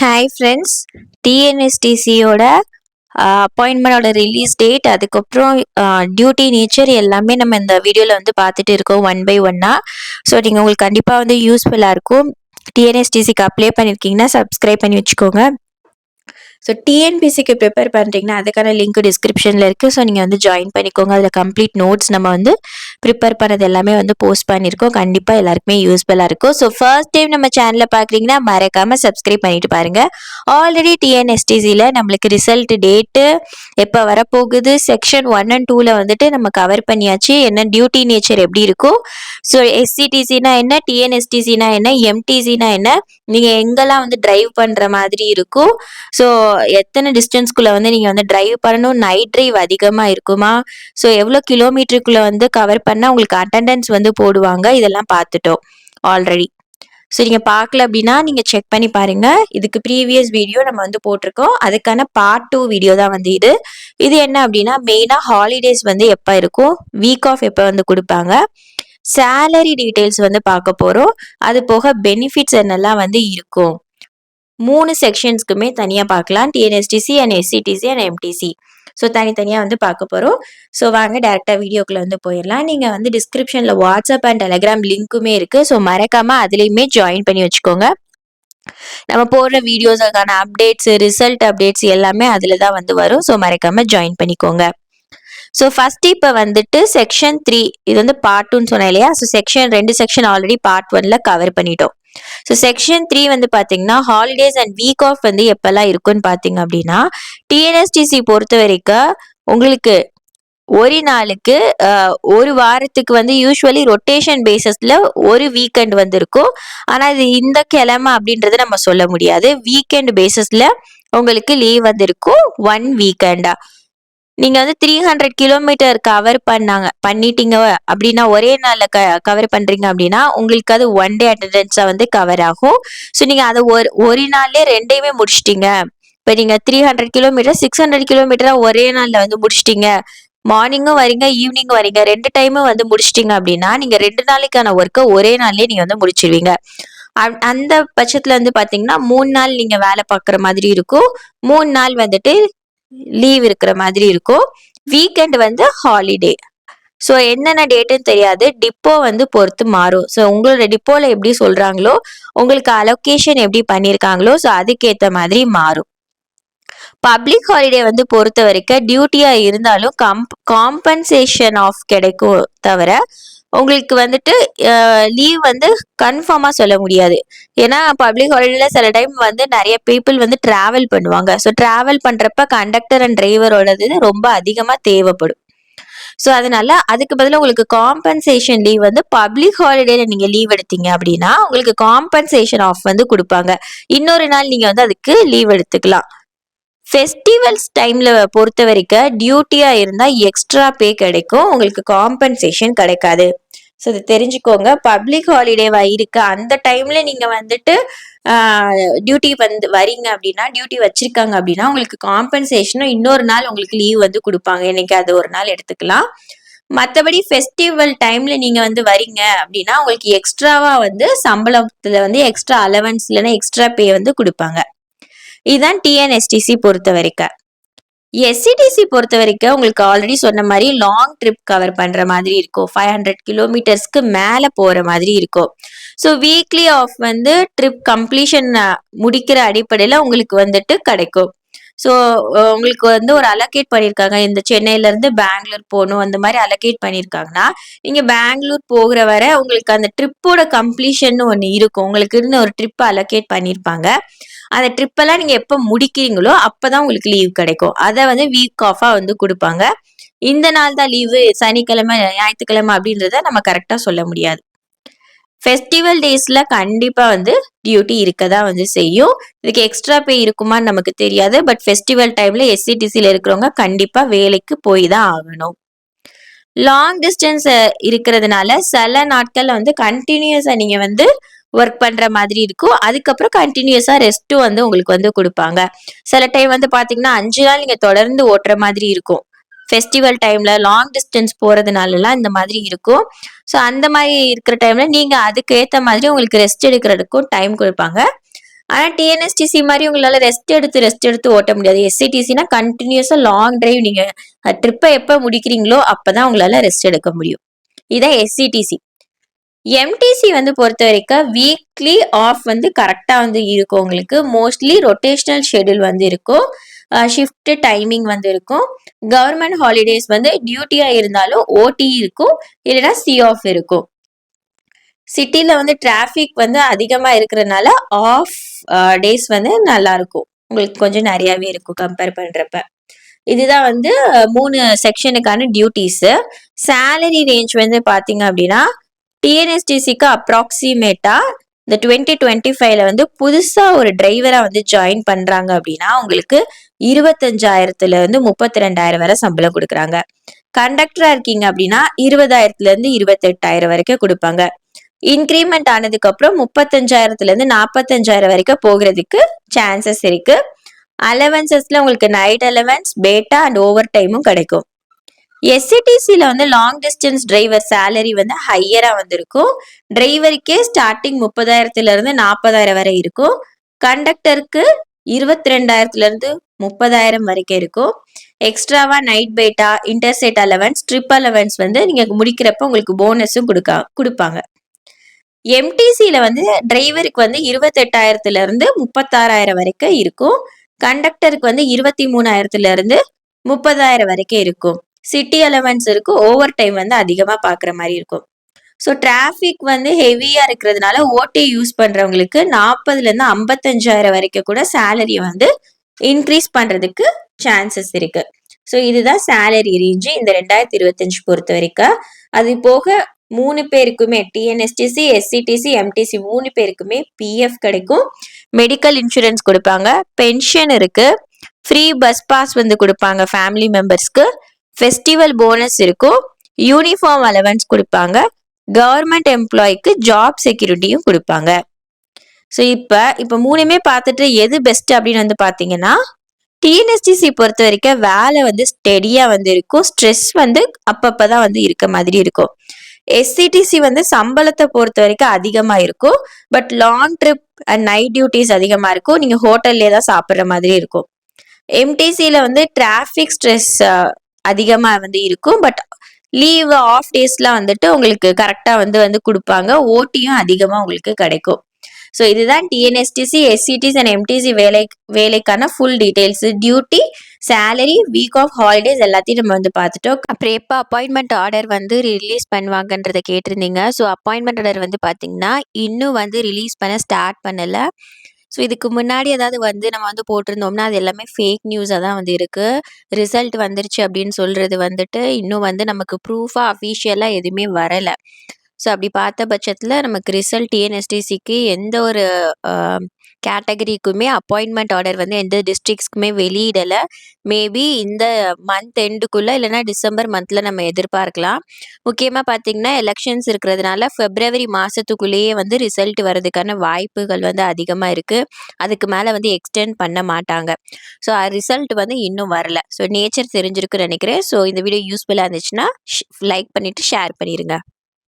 Hi friends டிஎன்எஸ்டிசியோட அப்பாயின்மெண்டோட release date அதுக்கப்புறம் டியூட்டி நேச்சர் எல்லாமே நம்ம இந்த வீடியோவில் வந்து பார்த்துட்டு இருக்கோம் ஒன் பை ஒன்னாக ஸோ நீங்கள் உங்களுக்கு கண்டிப்பாக வந்து யூஸ்ஃபுல்லாக இருக்கும். டிஎன்எஸ்டிசிக்கு அப்ளை பண்ணியிருக்கீங்கன்னா சப்ஸ்கிரைப் பண்ணி வச்சுக்கோங்க. ஸோ டிஎன்பிசிக்கு ப்ரிப்பேர் பண்ணுறீங்கன்னா அதுக்கான லிங்க் டிஸ்கிரிப்ஷனில் இருக்குது ஸோ நீங்கள் வந்து ஜாயின் பண்ணிக்கோங்க. அதில் கம்ப்ளீட் நோட்ஸ் நம்ம வந்து ப்ரிப்பேர் பண்ணது எல்லாமே வந்து போஸ்ட் பண்ணியிருக்கோம். கண்டிப்பாக எல்லாருக்குமே யூஸ்ஃபுல்லாக இருக்கும். ஸோ ஃபர்ஸ்ட் டைம் நம்ம சேனலில் பார்க்குறீங்கன்னா மறக்காமல் சப்ஸ்கிரைப் பண்ணிட்டு பாருங்கள் ஆல்ரெடி டிஎன்எஸ்டிசியில் நம்மளுக்கு ரிசல்ட் டேட்டு எப்போ வரப்போகுது? செக்ஷன் ஒன் அண்ட் டூவில் வந்துட்டு நம்ம கவர் பண்ணியாச்சு. என்ன டியூட்டி நேச்சர் எப்படி இருக்கும் ஸோ எஸ்சிடிசினா என்ன? டிஎன்எஸ்டிசினா என்ன? எம்டிசினா என்ன? நீங்கள் எங்கெல்லாம் வந்து ட்ரைவ் பண்ணுற மாதிரி இருக்கும் ஸோ எத்தனை டிஸ்டன்ஸ்குள்ளே வந்து நீங்கள் வந்து டிரைவ் பண்ணணும்? நைட் டிரைவ் அதிகமாக இருக்குமா? ஸோ எவ்வளோ கிலோமீட்டருக்குள்ளே வந்து கவர் பண்ணால் உங்களுக்கு அட்டெண்டன்ஸ் வந்து போடுவாங்க? இதெல்லாம் பார்த்துட்டோம் ஆல்ரெடி ஸோ நீங்கள் பார்க்கல அப்படின்னா நீங்கள் செக் பண்ணி பாருங்கள் இதுக்கு ப்ரீவியஸ் வீடியோ நம்ம வந்து போட்டிருக்கோம். அதுக்கான பார்ட் டூ வீடியோ தான் வந்து இது. இது என்ன அப்படின்னா மெயினாக ஹாலிடேஸ் வந்து எப்போ இருக்கும்? வீக் ஆஃப் எப்போ வந்து கொடுப்பாங்க? சேலரி டீட்டெயில்ஸ் வந்து பார்க்க போகிறோம் அது போக பெனிஃபிட்ஸ் என்னெல்லாம் வந்து இருக்கும்? மூணு செக்ஷன்ஸ்க்குமே தனியாக பார்க்கலாம். TNSTC and SCTC and MTC so தனித்தனியாக வந்து பார்க்க போகிறோம் ஸோ வாங்க டேரெக்டாக வீடியோக்குள்ளே வந்து போயிடலாம். நீங்கள் வந்து டிஸ்கிரிப்ஷனில் வாட்ஸ்அப் அண்ட் டெலகிராம் லிங்க்குமே இருக்குது ஸோ மறக்காமல் அதுலேயுமே ஜாயின் பண்ணி வச்சுக்கோங்க. நம்ம போடுற வீடியோஸுக்கான அப்டேட்ஸ் ரிசல்ட் அப்டேட்ஸ் எல்லாமே அதில் தான் வந்து வரும். ஸோ மறக்காமல் ஜாயின் பண்ணிக்கோங்க. ஸோ ஃபர்ஸ்ட் இப்போ வந்துட்டு செக்ஷன் த்ரீ இது வந்து பார்ட் டூன்னு சொன்னேன் இல்லையா? ஸோ செக்ஷன் ரெண்டு செக்ஷன் ஆல்ரெடி பார்ட் ஒன்ல கவர் பண்ணிட்டோம். ஸோ செக்ஷன் த்ரீ வந்து பார்த்தீங்கன்னா ஹாலிடேஸ் அண்ட் வீக் ஆஃப் வந்து எப்பெல்லாம் இருக்குன்னு பார்த்தீங்க அப்படின்னா டிஎன்எஸ்டிசி பொறுத்த வரைக்கும் உங்களுக்கு ஒரு நாளுக்கு ஒரு வாரத்துக்கு வந்து யூஸ்வலி ரொட்டேஷன் பேசஸில் ஒரு வீக்கெண்ட் வந்து இருக்கும். ஆனால் இது இந்த கிழமை அப்படின்றத நம்ம சொல்ல முடியாது. வீக்கெண்ட் பேசஸில் உங்களுக்கு லீவ் வந்து இருக்கும் ஒன் வீக்கெண்டா நீங்க வந்து த்ரீ ஹண்ட்ரட் கிலோமீட்டர் கவர் பண்ணாங்க பண்ணிட்டீங்க அப்படின்னா ஒரே நாள்ல க கவர் பண்றீங்க அப்படின்னா உங்களுக்கு அது ஒன் டே அட்டண்டன்ஸா வந்து கவர் ஆகும். ஸோ நீங்க அதை ஒரு ஒரு நாள்லயே ரெண்டையுமே முடிச்சிட்டீங்க. இப்போ நீங்க three hundred kilometre six hundred கிலோமீட்டரா ஒரே நாள்ல வந்து முடிச்சிட்டீங்க. மார்னிங்கும் வரீங்க ஈவினிங்கும் வரீங்க ரெண்டு டைமும் வந்து முடிச்சிட்டீங்க அப்படின்னா நீங்க ரெண்டு நாளைக்கான ஒர்க்கை ஒரே நாள்லயே நீங்க வந்து முடிச்சிருவீங்க. அந்த பட்சத்துல வந்து பாத்தீங்கன்னா மூணு நாள் நீங்க வேலை பார்க்குற மாதிரி இருக்கும். மூணு நாள் வந்துட்டு லீவ் இருக்கிற மாதிரி இருக்கும். வீக்கெண்ட் வந்து ஹாலிடே ஸோ என்னென்ன டேட்டுன்னு தெரியாது. டிப்போ வந்து பொறுத்து மாறும். ஸோ உங்களோட டிப்போவில் எப்படி சொல்கிறாங்களோ உங்களுக்கு அலோகேஷன் எப்படி பண்ணியிருக்காங்களோ ஸோ அதுக்கேற்ற மாதிரி மாறும். பப்ளிக் ஹாலிடே வந்து பொறுத்த வரைக்கும் டியூட்டியாக இருந்தாலும் கம்ப் காம்பன்சேஷன் ஆஃப் கிடைக்கும் தவிர உங்களுக்கு வந்துட்டு லீவ் வந்து கன்ஃபார்மாக சொல்ல முடியாது. ஏன்னா பப்ளிக் ஹாலிடேல சில டைம் வந்து நிறைய பீப்புள் வந்து ட்ராவல் பண்ணுவாங்க. ஸோ ட்ராவல் பண்ணுறப்ப கண்டக்டர் அண்ட் டிரைவரோடது ரொம்ப அதிகமாக தேவைப்படும். ஸோ அதனால அதுக்கு பதிலாக உங்களுக்கு காம்பன்சேஷன் லீவ் வந்து பப்ளிக் ஹாலிடேல நீங்கள் லீவ் எடுத்தீங்க அப்படின்னா உங்களுக்கு காம்பன்சேஷன் ஆஃப் வந்து கொடுப்பாங்க. இன்னொரு நாள் நீங்கள் வந்து அதுக்கு லீவ் எடுத்துக்கலாம். ஃபெஸ்டிவல்ஸ் டைமில் பொறுத்த வரைக்கும் டியூட்டியாக இருந்தால் எக்ஸ்ட்ரா பே கிடைக்கும். உங்களுக்கு காம்பன்சேஷன் கிடைக்காது. ஸோ இது தெரிஞ்சுக்கோங்க. பப்ளிக் ஹாலிடேவா இருக்கு. அந்த டைம்ல நீங்க வந்துட்டு டியூட்டி வந்து வரீங்க அப்படின்னா டியூட்டி வச்சிருக்காங்க அப்படின்னா உங்களுக்கு காம்பன்சேஷனும் இன்னொரு நாள் உங்களுக்கு லீவ் வந்து கொடுப்பாங்க. இன்னைக்கு அது ஒரு நாள் எடுத்துக்கலாம். மற்றபடி ஃபெஸ்டிவல் டைம்ல நீங்க வந்து வரீங்க அப்படின்னா உங்களுக்கு எக்ஸ்ட்ராவா வந்து சம்பளத்துல வந்து எக்ஸ்ட்ரா அலவன்ஸ் இல்லைன்னா எக்ஸ்ட்ரா பே வந்து கொடுப்பாங்க. இதுதான் டிஎன்எஸ்டிசி பொறுத்த வரைக்கும் எஸ்சிடிசி பொறுத்த வரைக்கும் உங்களுக்கு ஆல்ரெடி சொன்ன மாதிரி லாங் ட்ரிப் கவர் பண்ற மாதிரி இருக்கும். ஃபைவ் ஹண்ட்ரட் கிலோமீட்டர்ஸ்க்கு மேலே போற மாதிரி இருக்கும். ஸோ வீக்லி ஆஃப் வந்து ட்ரிப் கம்ப்ளீஷன் முடிக்கிற அடிப்படையில் உங்களுக்கு வந்துட்டு கிடைக்கும். ஸோ உங்களுக்கு வந்து ஒரு அலோகேட் பண்ணியிருக்காங்க இந்த சென்னையிலேருந்து பெங்களூர் போகணும் அந்த மாதிரி அலோகேட் பண்ணியிருக்காங்கன்னா நீங்கள் பெங்களூர் போகிற வரை உங்களுக்கு அந்த ட்ரிப்போட கம்ப்ளீஷன் ஒன்று இருக்கும். உங்களுக்கு ஒரு ட்ரிப் அலோகேட் பண்ணியிருப்பாங்க அந்த ட்ரிப்பெல்லாம் நீங்கள் எப்போ முடிக்கிறீங்களோ அப்போ தான் உங்களுக்கு லீவ் கிடைக்கும். அதை வந்து வீக் ஆஃபாக வந்து கொடுப்பாங்க. இந்த நாள் தான் லீவு சனிக்கிழமை ஞாயிற்றுக்கிழமை அப்படின்றத நம்ம கரெக்டாக சொல்ல முடியாது. ஃபெஸ்டிவல் டேஸில் கண்டிப்பாக வந்து டியூட்டி இருக்க தான் வந்து செய்யும். இதுக்கு எக்ஸ்ட்ரா பே இருக்குமான்னு நமக்கு தெரியாது. பட் ஃபெஸ்டிவல் டைமில் எஸ்சிடிசியில் இருக்கிறவங்க கண்டிப்பாக வேலைக்கு போய் தான் ஆகணும். லாங் டிஸ்டன்ஸ் இருக்கிறதுனால சில நாட்களில் வந்து கண்டினியூஸாக நீங்கள் வந்து ஒர்க் பண்ற மாதிரி இருக்கும். அதுக்கப்புறம் கண்டினியூஸா ரெஸ்ட்டும் வந்து உங்களுக்கு வந்து கொடுப்பாங்க. சில டைம் வந்து பாத்தீங்கன்னா அஞ்சு நாள் நீங்க தொடர்ந்து ஓட்டுற மாதிரி இருக்கும். ஃபெஸ்டிவல் டைம்ல லாங் டிஸ்டன்ஸ் போறதுனாலலாம் இந்த மாதிரி இருக்கும். ஸோ அந்த மாதிரி இருக்கிற டைம்ல நீங்க அதுக்கேற்ற மாதிரி உங்களுக்கு ரெஸ்ட் எடுக்கிறதுக்கும் டைம் கொடுப்பாங்க. ஆனால் டிஎன்எஸ்டிசி மாதிரி உங்களால் ரெஸ்ட் எடுத்து ரெஸ்ட் எடுத்து ஓட்ட முடியாது. எஸ்சிடிசினா கண்டினியூஸாக லாங் டிரைவ் நீங்கள் ட்ரிப்பை எப்போ முடிக்கிறீங்களோ அப்போ தான் உங்களால் ரெஸ்ட் எடுக்க முடியும். இதான் எஸ்சிடிசி எம்டிசி வந்து பொறுத்த வரைக்கும் வீக்லி ஆஃப் வந்து கரெக்டாக வந்து இருக்கும் உங்களுக்கு. மோஸ்ட்லி ரொட்டேஷனல் ஷெடியூல் வந்து இருக்கும். ஷிஃப்ட் டைமிங் வந்து இருக்கும். கவர்மெண்ட் ஹாலிடேஸ் வந்து டியூட்டியாக இருந்தாலும் ஓடி இருக்கும். இல்லைன்னா சி ஆஃப் இருக்கும். சிட்டியில் வந்து டிராஃபிக் வந்து அதிகமாக இருக்கிறதுனால ஆஃப் டேஸ் வந்து நல்லா இருக்கும். உங்களுக்கு கொஞ்சம் நிறையாவே இருக்கும் கம்பேர் பண்ணுறப்ப இதுதான் வந்து மூணு செக்ஷனுக்கான டியூட்டிஸு சேலரி ரேஞ்ச் வந்து பார்த்தீங்க அப்படின்னா டிஎன்எஸ்டிசிக்கு அப்ராக்சிமேட்டாக இந்த டுவெண்ட்டி டுவெண்ட்டி ஃபைவ்ல வந்து புதுசாக ஒரு டிரைவராக வந்து ஜாயின் பண்ணுறாங்க அப்படின்னா உங்களுக்கு இருபத்தஞ்சாயிரத்துல இருந்து முப்பத்தி ரெண்டாயிரம் வரை சம்பளம் கொடுக்குறாங்க. கண்டக்டரா இருக்கீங்க அப்படின்னா இருபதாயிரத்துல இருந்து இருபத்தெட்டாயிரம் வரைக்கும் கொடுப்பாங்க. இன்க்ரிமெண்ட் ஆனதுக்கு அப்புறம் முப்பத்தஞ்சாயிரத்துல இருந்து நாற்பத்தஞ்சாயிரம் வரைக்கும் போகிறதுக்கு சான்சஸ் இருக்கு. அலவன்சஸ்ல உங்களுக்கு night allowance batta and over டைமும் கிடைக்கும். எஸ்சிடிசியில் வந்து லாங் டிஸ்டன்ஸ் டிரைவர் சேலரி வந்து ஹையராக வந்திருக்கும் டிரைவருக்கே ஸ்டார்டிங் முப்பதாயிரத்துலேருந்து நாற்பதாயிரம் வரை இருக்கும். கண்டக்டருக்கு இருபத்தி ரெண்டாயிரத்துலேருந்து முப்பதாயிரம் வரைக்கும் இருக்கும். எக்ஸ்ட்ராவா night batta இன்டர்செட் allowance trip allowance வந்து நீங்கள் முடிக்கிறப்ப உங்களுக்கு போனஸும் கொடுக்கா கொடுப்பாங்க. எம்டிசியில் வந்து டிரைவருக்கு வந்து இருபத்தெட்டாயிரத்துலேருந்து முப்பத்தாறாயிரம் வரைக்கும் இருக்கும். கண்டக்டருக்கு வந்து இருபத்தி மூணாயிரத்துலேருந்து முப்பதாயிரம் வரைக்கும் இருக்கும். சிட்டி அலவன்ஸ் இருக்கும் ஓவர் டைம் வந்து அதிகமாக பார்க்குற மாதிரி இருக்கும். ஸோ டிராஃபிக் வந்து ஹெவியாக இருக்கிறதுனால ஓடி யூஸ் பண்ணுறவங்களுக்கு நாற்பதுலேருந்து ஐம்பத்தஞ்சாயிரம் வரைக்கும் கூட சேலரியை வந்து இன்க்ரீஸ் பண்ணுறதுக்கு சான்சஸ் இருக்கு. ஸோ இதுதான் சேலரி ரேஞ்சு இந்த ரெண்டாயிரத்தி இருபத்தஞ்சு பொறுத்த வரைக்கும். அது போக மூணு பேருக்குமே டிஎன்எஸ்டிசி எஸ்சிடிசி எம்டிசி மூணு பேருக்குமே பிஎஃப் கிடைக்கும். மெடிக்கல் இன்சூரன்ஸ் கொடுப்பாங்க. பென்ஷன் இருக்கு. ஃப்ரீ பஸ் பாஸ் வந்து கொடுப்பாங்க ஃபேமிலி மெம்பர்ஸ்க்கு ஃபெஸ்டிவல் போனஸ் இருக்கும். யூனிஃபார்ம் அலவன்ஸ் கொடுப்பாங்க. கவர்மெண்ட் எம்ப்ளாய்க்கு ஜாப் செக்யூரிட்டியும் கொடுப்பாங்க. ஸோ இப்போ இப்போ மூணுமே பார்த்துட்டு எது பெஸ்ட் அப்படின்னு வந்து பார்த்தீங்கன்னா டிஎன்எஸ்டிசி பொறுத்த வரைக்கும் வேலை வந்து ஸ்டெடியாக வந்து இருக்கும். ஸ்ட்ரெஸ் வந்து அப்பப்போ தான் வந்து இருக்க மாதிரி இருக்கும். எஸ்சிடிசி வந்து சம்பளத்தை பொறுத்த வரைக்கும் அதிகமாக இருக்கும். But long trip and night duties அதிகமாக இருக்கும். நீங்கள் ஹோட்டல்லே தான் சாப்பிட்ற மாதிரி இருக்கும். எம்டிசியில் வந்து டிராஃபிக் ஸ்ட்ரெஸ் அதிகமாக வந்து இருக்கும். பட் லீவ் ஆஃப் டேஸ்லாம் வந்துட்டு உங்களுக்கு கரெக்டாக வந்து வந்து கொடுப்பாங்க. ஓட்டியும் அதிகமாக உங்களுக்கு கிடைக்கும். ஸோ இதுதான் டிஎன்எஸ்டிசி எஸ்சிடிஸ் அண்ட் எம்டிசி வேலை வேலைக்கான full details duty salary week off holidays எல்லாத்தையும் நம்ம வந்து பார்த்துட்டோம். அப்புறம் எப்போ அப்பாயின்மெண்ட் ஆர்டர் வந்து ரிலீஸ் பண்ணுவாங்கன்றதை கேட்டிருந்தீங்க. ஸோ அப்பாயின்மெண்ட் ஆர்டர் வந்து பார்த்தீங்கன்னா இன்னும் வந்து ரிலீஸ் பண்ண ஸ்டார்ட் பண்ணலை. ஸோ இதுக்கு முன்னாடி ஏதாவது வந்து நம்ம வந்து போட்டிருந்தோம்னா அது எல்லாமே ஃபேக் நியூஸாக தான் வந்து இருக்குது ரிசல்ட் வந்துருச்சு அப்படின்னு சொல்கிறது வந்துட்டு இன்னும் வந்து நமக்கு ப்ரூஃபாக அஃபீஷியலாக எதுவுமே வரலை. ஸோ அப்படி பார்த்த பட்சத்தில் நமக்கு ரிசல்ட் டிஎன்எஸ்டிசிக்கு எந்த ஒரு கேட்டகரிக்குமே அப்பாயின்மெண்ட் ஆர்டர் வந்து எந்த டிஸ்ட்ரிக்ஸ்க்குமே வெளியிடலை. மேபி இந்த மந்த் எண்டுக்குள்ளே இல்லைனா டிசம்பர் மந்தில் நம்ம எதிர்பார்க்கலாம். முக்கியமாக பார்த்தீங்கன்னா எலெக்ஷன்ஸ் இருக்கிறதுனால ஃபெப்ரவரி மாதத்துக்குள்ளேயே வந்து ரிசல்ட் வர்றதுக்கான வாய்ப்புகள் வந்து அதிகமாக இருக்குது அதுக்கு மேலே வந்து எக்ஸ்டெண்ட் பண்ண மாட்டாங்க. ஸோ ரிசல்ட் வந்து இன்னும் வரல. ஸோ நேச்சர் தெரிஞ்சிருக்குன்னு நினைக்கிறேன். ஸோ இந்த வீடியோ யூஸ்ஃபுல்லாக இருந்துச்சுன்னா லைக் பண்ணிவிட்டு ஷேர் பண்ணிடுங்க